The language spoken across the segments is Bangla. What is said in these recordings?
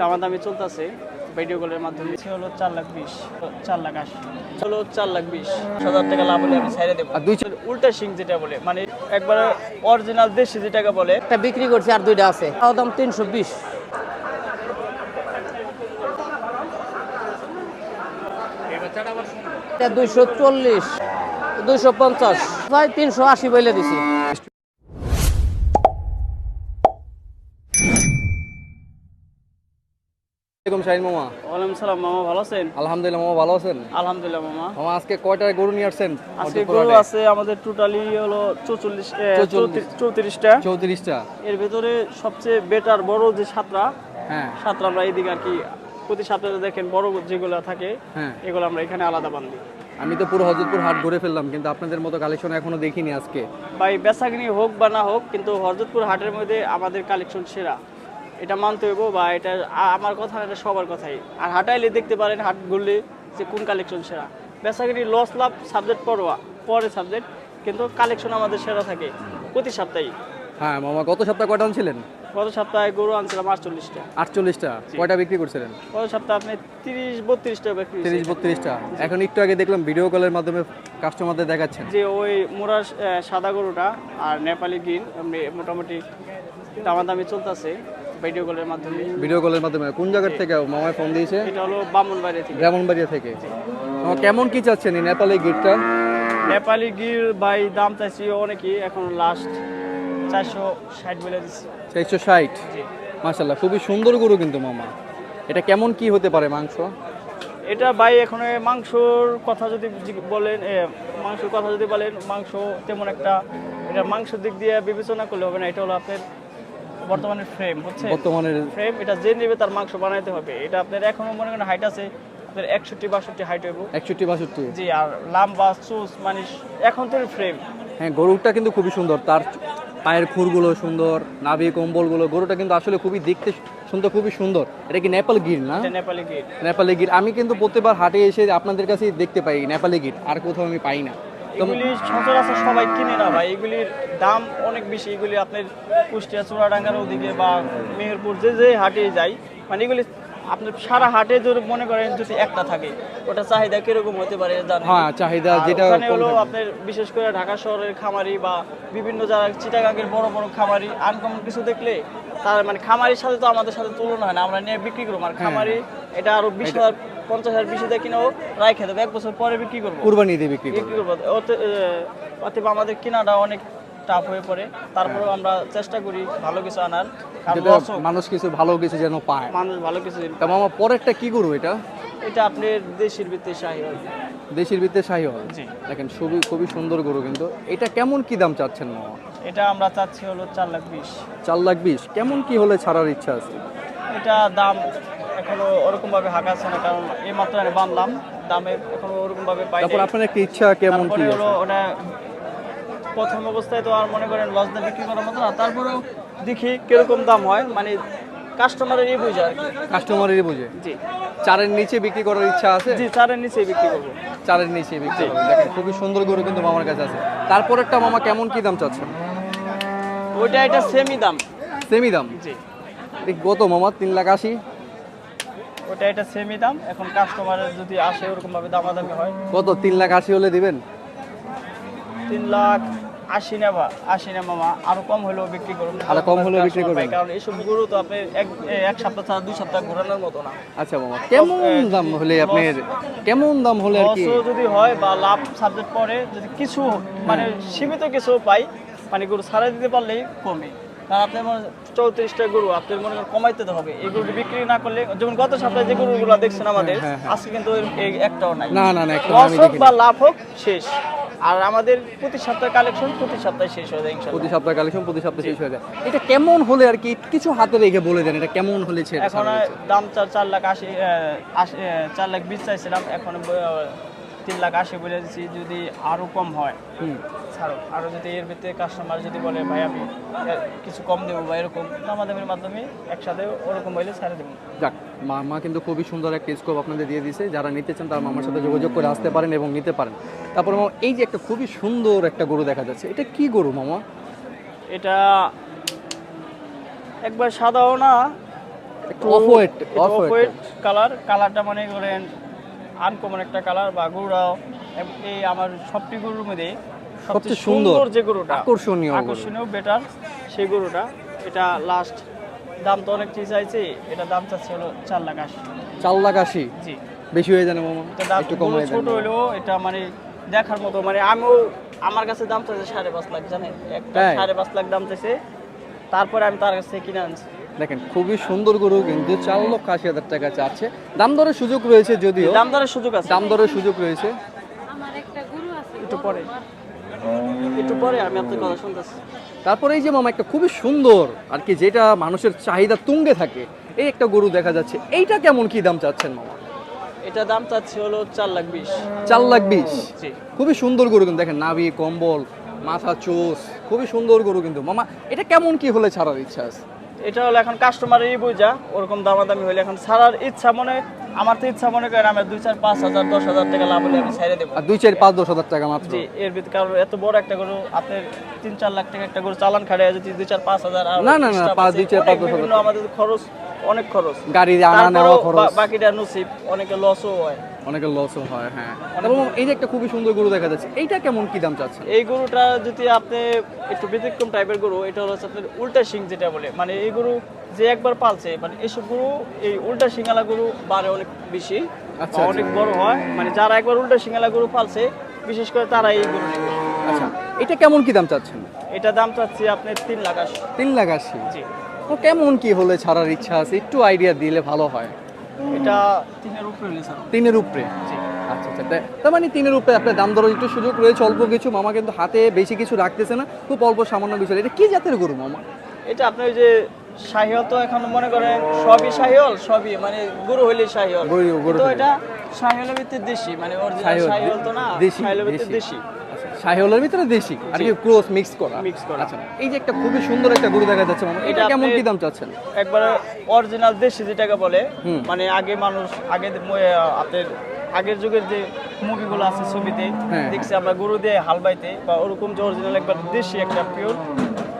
দামা দামি চলতেছে ভিডিও কলের মাধ্যমে। সে হলো চার লাখ বিশ চার লাখ আশি। হলো চার লাখ বিশ। হাজার টাকা লাভ হলে আমি ছেড়ে দেবো। আর দুই উল্টা সিং যেটা বলে মানে একবারে অরিজিনাল দেশি যেটাকে বলে। একটা বিক্রি করছি আর দুইটা আছে। তাও দাম তিনশো বিশ। দুইশো চল্লিশ দুইশো পঞ্চাশ। ভাই তিনশো আশি বলে দিছি। এরকম শাহিন মামা। ওয়ালাইকুম সালাম মামা ভালো আছেন? আলহামদুলিল্লাহ মামা ভালো আছেন? আলহামদুলিল্লাহ মামা। মামা আজকে কয়টা গরু নিয়ে আসছেন আজকে গরু আছে আমাদের টোটালি হলো চৌচল্লিশ চৌচল্লিশ। চৌত্রিশটা। চৌত্রিশটা। এর ভেতরে সবচেয়ে বেটার বড় যে সাতরা হ্যাঁ। সাতরা আমরা এইদিকে আর কি প্রতি সপ্তাহে দেখেন বড় যেগুলো থাকে হ্যাঁ। এগুলো আমরা এখানে আলাদা বান্ধি। আমি তো পুরো হজরতপুর হাট ঘুরে ফেললাম কিন্তু আপনাদের মতো কালেকশন এখনও দেখিনি আজকে। ভাই বেচাকিনি হোক বা না হোক কিন্তু হরজতপুর হাটের মধ্যে আমাদের কালেকশন সেরা। এটা মানতে হইব বা এটা আমার কথা এটা সবার কথাই। আর হাটাইলে দেখতে পারেন হাট ঘুরলে যে কোন কালেকশন সেরা। বেচাকিনি লস লাভ সাবজেক্ট পড়োয়া পরে সাবজেক্ট কিন্তু কালেকশন আমাদের সেরা থাকে প্রতি সপ্তাহে হ্যাঁ মামা গত সপ্তাহে কয়টা আনছিলেন? গত সপ্তাহে গরু আনছিলাম আটচল্লিশটা। আটচল্লিশটা? কয়টা বিক্রি করছিলেন? গত সপ্তাহে আপনি তিরিশ বত্রিশটা বিক্রি তিরিশ বত্রিশটা। এখন একটু আগে দেখলাম ভিডিও কলের মাধ্যমে কাস্টমারদের দেখাচ্ছেন। যে ওই মোড়া সাদা গরুটা আর নেপালি গ্রিন মোটামুটি দামাদামি চলতেছে। ভিডিও কলের মাধ্যমে। ভিডিও কলের মাধ্যমে। কোন জায়গার থেকে মামায় ফোন দিয়েছে? এটা হলো বামনবাড়ি থেকে। ব্রাহ্মণবাড়িয়া থেকে। কেমন কি চাচ্ছেন এই নেপালি গিটটা নেপালি গির ভাই দাম চাইছি অনেকই এখন লাস্ট চারশো ষাট বলে দিচ্ছি। চারশো ষাট? মাসাল্লাহ খুবই সুন্দর গরু কিন্তু মামা। এটা কেমন কি হতে পারে মাংস? এটা ভাই এখন মাংসর কথা যদি বলেন মাংসর কথা যদি বলেন মাংস তেমন একটা এটা মাংসের দিক দিয়ে বিবেচনা করলে হবে না এটা হলো আপনার বর্তমানে ফ্রেম বর্তমানের ফ্রেম এটা যে নেবে তার মাংস বানাইতে হবে। এটা আপনার এখনও মনে করেন হাইট আছে আপনার একষট্টি বাষট্টি হাইট হইব। একষট্টি বাষট্টি। জি আর লাম্বা চুস মানে এখন তো ফ্রেম হ্যাঁ গরুটা কিন্তু খুবই সুন্দর। তার পায়ের খুরগুলো সুন্দর নাভি কম্বলগুলো গরুটা কিন্তু আসলে খুবই দেখতে শুনতে খুবই সুন্দর। এটা কি নেপাল গির না? নেপালি গিট নেপালি গির। আমি কিন্তু প্রত্যেকবার হাটে এসে আপনাদের কাছেই দেখতে পাই নেপালি গির। আর কোথাও আমি পাই না। এগুলি সচরাচর সবাই কিনে না ভাই। এগুলির দাম অনেক বেশি। এগুলি আপনার কুষ্টিয়া চূড়াডাঙ্গার ওদিকে বা মেহেরপুর যে যে হাটে যাই মানে এগুলি আপনার সারা হাটে যদি মনে করেন যদি একটা থাকে ওটা চাহিদা কীরকম হতে পারে জানেন? হ্যাঁ চাহিদা যেটা কম হলো আপনার বিশেষ করে ঢাকা শহরের খামারি বা বিভিন্ন যারা চিটাগাঙ্গের বড় বড় খামারি আনকমন কিছু দেখলে তার মানে খামারির সাথে তো আমাদের সাথে তুলনা হয় না। আমরা নিয়ে বিক্রি করব। আর খামারি এটা আরও বিশ হাজার পঞ্চাশ হাজার বিশ হাজার কিনেও রাইখে দেবো। এক বছর পরে বিক্রি করব। কুরবানি দিয়ে বিক্রি করবে। বিক্রি করব অতএব আমাদের কেনাটা অনেক টাফ হয়ে পড়ে। তারপরেও আমরা চেষ্টা করি ভালো কিছু আনার। মানুষ কিছু ভালো কিছু যেন পায়। মানুষ ভালো কিছু তা মামা পরেরটা কি গরু এটা? এটা আপনার দেশের ভিত্তি শাহী হয়। দেশের ভিতরে শাহি হল জি। দেখেন খুবই খুবই সুন্দর গরু কিন্তু। এটা কেমন কি দাম চাচ্ছেন মামা? এটা আমরা চাচ্ছি হলো চার লাখ বিশ। চার লাখ বিশ। কেমন কি হলে ছাড়ার ইচ্ছা আছে? এটা দাম এখনও ওরকম ভাবে হাঁকাচ্ছে না কারণ এই মাত্র আমি বানলাম দামে এখনও ওরকম ভাবে পাই তারপর আপনার একটা ইচ্ছা কেমন কি হলো ওটা প্রথম অবস্থায় তো আর মনে করেন লস দিয়ে বিক্রি করার মতো না তারপরেও দেখি কীরকম দাম হয় মানে কাস্টমারের এই বুঝে আর কি। কাস্টমারেরই বুঝে? জি। চারের নিচে বিক্রি করার ইচ্ছা আছে? জি চারের নিচে বিক্রি করব। চারের নিচে বিক্রি। দেখেন খুবই সুন্দর গরু কিন্তু মামার কাছে আছে। তারপর একটা মামা কেমন কি দাম চাচ্ছেন? ওইটা এটা সেমি দাম সেমি দাম জি গত মামা তিন লাখ আশি। ওটা এটা সেমই দাম। এখন কাস্টমারের যদি আসে ওরকম ভাবে দামাদামি হয়। কত? তিন লাখ আশি হলে দিবেন? তিন লাখ আশি না বা আশি না মামা আরও কম হলেও বিক্রি করুন। আরও কম হলেও বিক্রি করবেন। কারণ এইসব গরু তো আপনি এক এক সপ্তাহ ছাড়া দুই সপ্তাহ ঘোরানোর মতো না। আচ্ছা মামা কেমন দাম হলে আপনার কেমন দাম হলে আর কি? যদি হয় বা লাভ সাবজেক্ট পরে যদি কিছু মানে সীমিত কিছু পাই মানে গরু ছাড়া দিতে পারলেই কমে। কারণ আপনার মনে চৌত্রিশটা গরু আপনার মনে করেন কমাইতে তো হবে। এই গরুটি বিক্রি না করলে যেমন গত সপ্তাহে যে গরুগুলো দেখছেন আমাদের হ্যাঁ, হ্যাঁ। আজকে কিন্তু এই একটাও নাই। না না না লস হোক বা লাভ হোক শেষ। আর আমাদের প্রতি সপ্তাহে কালেকশন প্রতি সপ্তাহে শেষ হয়ে যায় প্রতি সপ্তাহে কালেকশন প্রতি সপ্তাহে শেষ হয়ে যায়। এটা কেমন হলে আর কি? কিছু হাতে রেখে বলে দেন এটা কেমন হলে এখন দাম চার চার লাখ আশি আশি, চার লাখ বিশ চাইছিলাম এখন তিন লাখ আশি বলে দিচ্ছি যদি আরও কম হয়। হুম। ছাড়ো। আরও যদি এর ভিতরে কাস্টমার যদি বলে ভাই আমি কিছু কম দেবো বা এরকম দামাদামের মাধ্যমে একসাথে ওরকম হইলে ছাড়ে দেবো। যাক মামা কিন্তু খুবই সুন্দর একটা স্কোপ আপনাদের দিয়ে দিয়েছে যারা নিতে চান তার মামার সাথে যোগাযোগ করে আসতে পারেন এবং নিতে পারেন। তারপর মামা এই যে একটা খুবই সুন্দর একটা গরু দেখা যাচ্ছে এটা কি গরু মামা? এটা একবার সাদাও না একটু off white off off white white colour কালারটা মনে করেন আনকমন একটা কালার বা গরুরাও এই আমার সবটি গরুর মধ্যে সবচেয়ে সুন্দর, যে গরুটা আকর্ষণীয় আকর্ষণীয় বেটার সেই গরুটা। এটা লাস্ট দাম তো অনেক ঠিক চাইছে এটা দাম চাচ্ছে হলো চার লাখ আশি। চার লাখ আশি? জি। বেশি হয়ে জানে মামা? এটা একটু গরু কমাই ছোট হলেও এটা মানে দেখার মতো মানে আমিও আমার কাছে দাম চাইছে সাড়ে পাঁচ লাখ জানেন? একটা সাড়ে পাঁচ লাখ দাম চাইছে। তারপরে আমি তার কাছে কিনে আনছি। দেখেন খুবই সুন্দর গরু কিন্তু চার লক্ষ আশি হাজার টাকা চাচ্ছে। দাম দরের সুযোগ রয়েছে যদিও। দাম দরের সুযোগ আছে। দাম দরের সুযোগ রয়েছে। একটু পরে। একটু পরে আমি আপনার কথা শুনতেছি। তারপরে এই যে মামা একটা খুবই সুন্দর আর কি যেটা মানুষের চাহিদা তুঙ্গে থাকে এই একটা গরু দেখা যাচ্ছে। এইটা কেমন কি দাম চাচ্ছেন মামা? এটা দাম চাচ্ছে হলো চার লাখ বিশ। চার লাখ বিশ? খুবই সুন্দর গরু কিন্তু দেখেন নাভি কম্বল মাথা চোষ খুবই সুন্দর গরু কিন্তু। মামা এটা কেমন কি হলে ছাড়ার ইচ্ছা আছে? এটা হলো এখন কাস্টমারেরই বুঝা ওরকম দামাদামি হলে এখন ছাড়ার ইচ্ছা মনে আমার তো ইচ্ছা মনে করেন আমার দুই চার পাঁচ হাজার দশ হাজার টাকা লাভ হলে আমি ছেড়ে দেবো। দুই চার পাঁচ দশ হাজার টাকা মাত্র। জি এর ভিতরে কারণ এত বড় একটা গরু আপনার তিন চার লাখ টাকা একটা গরু চালান খাড়ে যদি দুই চার পাঁচ হাজার না, না, না, পাঁচ, দুই, চার, পাঁচ, দশ হাজার। আমাদের খরচ অনেক খরচ। গাড়ি আনা নেওয়া খরচ। বাকিটা নসিব অনেকে লসও হয়। অনেকের লসও হয় হ্যাঁ। মামা, এই যে একটা খুবই সুন্দর গরু দেখা যাচ্ছে এইটা কেমন কি দাম চাচ্ছেন? এই গরুটা যদি আপনি একটু ব্যতিক্রম টাইপের গরু এটা হচ্ছে আপনার উল্টা শিং যেটা বলে। মানে এই গরু যে একবার পালছে মানে এসব গরু এই উল্টা শিঙালা গরু বাড়ে অনেক বেশি আচ্ছা, অনেক বড় হয়। মানে যারা একবার উল্টা শিঙালা গরু পালছে বিশেষ করে তারা এই গরু আচ্ছা এটা কেমন কি দাম চাচ্ছেন? এটা দাম চাচ্ছি আপনি তিন লাখ আশি। তিন লাখ আশি। জি। তো কেমন কি হলে ছাড়ার ইচ্ছা আছে? একটু আইডিয়া দিলে ভালো হয়। এটা তিনের উপরে স্যার তিনের উপরে। আচ্ছা আচ্ছা। তার মানে তিনের উপরে আপনার দাম দরের একটু সুযোগ রয়েছে অল্প কিছু। মামা কিন্তু হাতে বেশি কিছু রাখতেছে না খুব অল্প সামান্য বিষয়। এটা কি জাতের গরু মামা? এটা আপনি ওই যে শাহিওল তো এখন মনে করেন সবই শাহিওল সবই মানে গরু হইলে গরু তো এটা শাহিওলের ভিতরে দেশি মানে অরিজিনাল শাহিওয়াল, তো না দেশি, শাহিওলের দেশি। শাহিওয়ালের ভিতরে দেশি আর কি ক্রস মিক্স করা। Mix করা। আচ্ছা এই যে একটা খুবই সুন্দর একটা গরু দেখা যাচ্ছে মামা এটা কেমন কি দাম চাচ্ছেন? একবারে অরিজিনাল দেশি যেটাকে বলে মানে আগে মানুষ আগে আপনার আগের যুগের যে মুভিগুলো আছে ছবিতে হ্যাঁ। দেখছি আমরা গরু দিয়ে হাল বাইতে বা ওরকম যে অরিজিনাল একবার দেশি একটা পিওর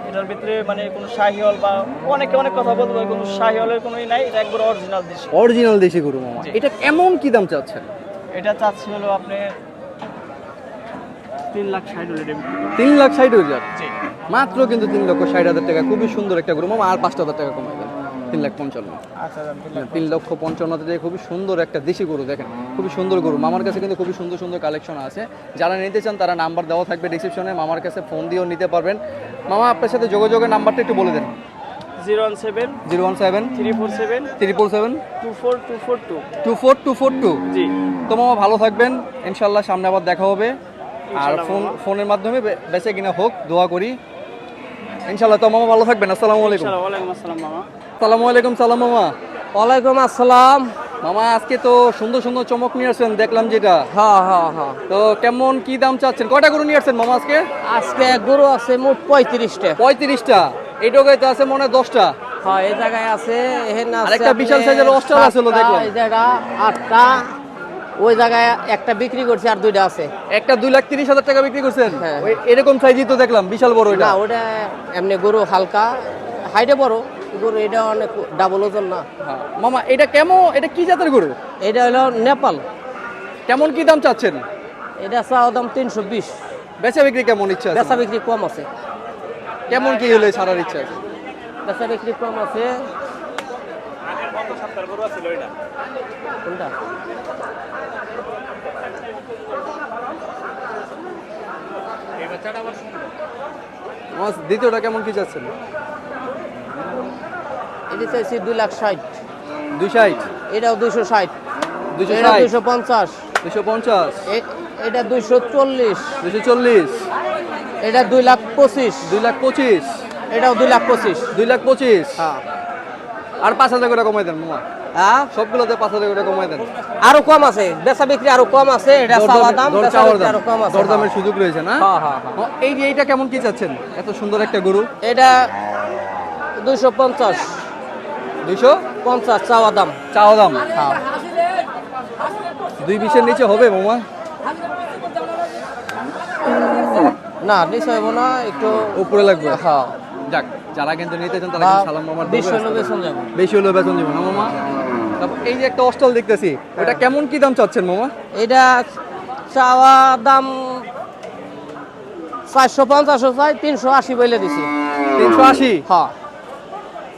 এটার ভিতরে মানে কোনো শাহিওল বা অনেকে অনেক কথা বলতে পারে কোনো শাহিওলের কোনোই নাই এটা একবার অরিজিনাল দেশি। অরিজিনাল দেশি গরু মামা। এটা কেমন কি দাম চাচ্ছেন? এটা চাচ্ছি হলো আপনি তিন লাখ ষাট হলে তিন লাখ ষাট হাজার মাত্র কিন্তু তিন লক্ষ ষাট হাজার টাকা খুবই সুন্দর একটা গরু। মামা আর পাঁচটা হাজার টাকা কমাই দেন। তিন লাখ পঞ্চান্ন। আচ্ছা তিন লক্ষ পঞ্চান্ন হাজার টাকা খুবই সুন্দর একটা দেশি গরু দেখেন। খুবই সুন্দর গরু। মামার কাছে কিন্তু খুবই সুন্দর সুন্দর কালেকশন আছে। যারা নিতে চান তারা নাম্বার দেওয়া থাকবে ডিসক্রিপশনে মামার কাছে ফোন দিয়েও নিতে পারবেন। মামা আপনার সাথে যোগাযোগের নাম্বারটা একটু বলে দেন। Zero one seven zero one seven three four seven triple seven two four two four two. Two four two four two. জি। তো মামা ভালো থাকবেন। ইনশাল্লাহ সামনে আবার দেখা হবে। আর ফোন ফোনের মাধ্যমে বেচে কিনা হোক দোয়া করি। ইনশাল্লাহ তো মামা ভালো থাকবেন আসসালামু আলাইকুম। আসসালাম আসসালামু আলাইকুম সালাম মামা। ওয়ালাইকুম আসসালাম। মামা আজকে তো সুন্দর সুন্দর চমক নিয়ে আসছেন দেখলাম যেটা। হ্যাঁ হ্যাঁ হ্যাঁ তো কেমন কি দাম চাচ্ছেন? কয়টা গরু নিয়ে আসছেন মামা আজকে? আজকে গরু আছে মোট পঁয়ত্রিশটা। পঁয়ত্রিশটা। এই ডোগাইতে আছে মনে হয় দশটা। হ্যাঁ এই জায়গায় আছে এখানে আছে আরেকটা বিশাল সাইজের অস্ট্রাল আছে দেখলাম। এই জায়গা আটটা। ওই জায়গায় একটা বিক্রি করছি আর দুইটা আছে। একটা দুই লাখ তিরিশ হাজার টাকা বিক্রি করছেন? হ্যাঁ। এরকম সাইজই তো দেখলাম বিশাল বড় এটা। ওটা এমনি গরু হালকা হাইটে বড় গরু এটা অনেক ডাবল ওজন না। হ্যাঁ। মামা এটা কেমন এটা কি জাতের গরু? এটা হলো নেপাল। কেমন কি দাম চাচ্ছেন? এটা চাওয়া দাম তিনশো বিশ। বেচা বিক্রি কেমন ইচ্ছা আছে? বেচা বিক্রি কম আছে। কেমন কি হলে ছাড়ার ইচ্ছা আছে? বেচা বিক্রি কম আছে কোনটা? দ্বিতীয়টা কেমন কি চাচ্ছেন এটা চাইছি দুই লাখ ষাট। দুই ষাট? এটাও দুইশো ষাট। দুইশো দুইশো পঞ্চাশ। দুশো পঞ্চাশ? এটা দুইশো চল্লিশ। দুশো চল্লিশ? এটা দুই লাখ পঁচিশ। দুই লাখ পঁচিশ? এটাও দুই লাখ পঁচিশ। দুই লাখ পঁচিশ? হ্যাঁ। আর পাঁচ হাজার করে কমাই দেন মামা। হ্যাঁ? সবগুলোতে পাঁচ হাজার করে কমাই দেন। আরও কম আছে বেচা বিক্রি আরও কম আছে এটা চাওয়া দাম দর বেচা চাওয়ার বিক্রি আরও কম আছে। দরদামের। সুযোগ রয়েছে না? হ্যাঁ, হ্যাঁ, হ্যাঁ। এই যে এইটা কেমন কি চাচ্ছেন? এত সুন্দর একটা গরু। এটা দুইশো পঞ্চাশ। দুইশো? পঞ্চাশ চাওয়া দাম। চাওয়া দাম। দুই বিশের নিচে হবে মামা? না নিশ্চয় হইব না একটু উপরে লাগবে? হ্যাঁ। যাক। যারা কিন্তু নিতে চান তারা কিন্তু সালাম মামার বিশ হলো বেতন। যাব। বেশি হলেও বেতন দিব না মামা? এই যে একটা অস্টল দেখতেছি ওটা কেমন কি দাম চাচ্ছেন মামা? এটা চাওয়া দাম চারশো পঞ্চাশও চাই তিনশো আশি বলে দিছি। তিনশো আশি? হ্যাঁ।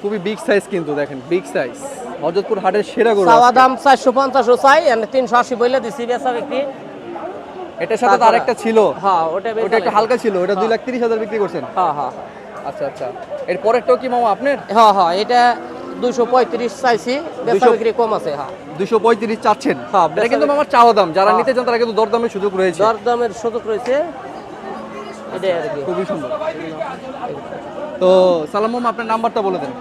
খুবই বিগ সাইজ কিন্তু দেখেন বিগ সাইজ হজরতপুর হাটের সেরা গরু চাওয়া দাম চারশো পঞ্চাশও চাই তিনশো আশি বলে দিছি বেচা বিক্রি। এটার সাথে আরেকটা ছিল। হ্যাঁ ওটা ওটা একটু হালকা ছিল ওটা দুই লাখ তিরিশ হাজার বিক্রি করছেন। হ্যাঁ হ্যাঁ। আচ্ছা আচ্ছা। এর পরেরটাও কি মামা আপনার? হ্যাঁ হ্যাঁ এটা দুইশো পঁয়ত্রিশ চাইছি। বেচা বিক্রি কম আছে হ্যাঁ। দুশো পঁয়ত্রিশ চাচ্ছেন? হ্যাঁ, এটা কিন্তু মামার চাওয়া দাম। যারা হ্যাঁ। নিতে চান তারা কিন্তু দরদামের সুযোগ রয়েছে। দরদামের সুযোগ রয়েছে। এটাই আর কি। খুবই সুন্দর। তো সালাম মামা আপনার নাম্বারটা বলে দেন।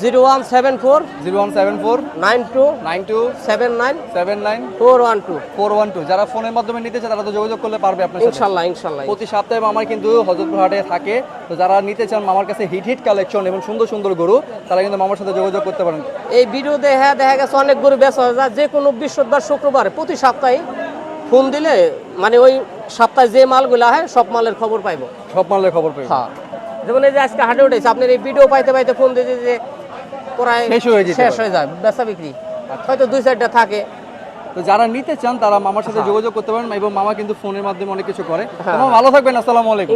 Zero one seven four zero one seven four nine two nine two seven nine seven nine four one two four one two যারা ফোনের মাধ্যমে নিতে চায় তারা তো যোগাযোগ করলে পারবে আপনার ইনশাল্লাহ ইনশাল্লাহ। প্রতি সপ্তাহে মামার কিন্তু হজরতপুর হাটে থাকে। তো যারা নিতে চান মামার কাছে হিট হিট কালেকশন এবং সুন্দর সুন্দর গরু তারা কিন্তু মামার সাথে যোগাযোগ করতে পারেন। এই ভিডিও দেখা দেখা গেছে অনেক গরু বেচা যায়। যে কোনো বৃহস্পতিবার শুক্রবার প্রতি সপ্তাহে ফোন দিলে মানে ওই সপ্তাহে যে মালগুলো হয় সব মালের খবর পাইবো। সব মালের খবর পেয়ে হ্যাঁ। যেমন এই যে আজকে হাটে উঠেছে আপনার এই ভিডিও পাইতে পাইতে ফোন দিতে যে প্রায় শেষ হয়ে যায় শেষ হয়ে যায় বেচা বিক্রি। হয়তো দুই চারটা থাকে। তো যারা নিতে চান তারা মামার সাথে যোগাযোগ করতে পারেন এবং মামা কিন্তু ফোনের মাধ্যমে অনেক কিছু করে। মামা ভালো থাকবেন আসসালামু আলাইকুম।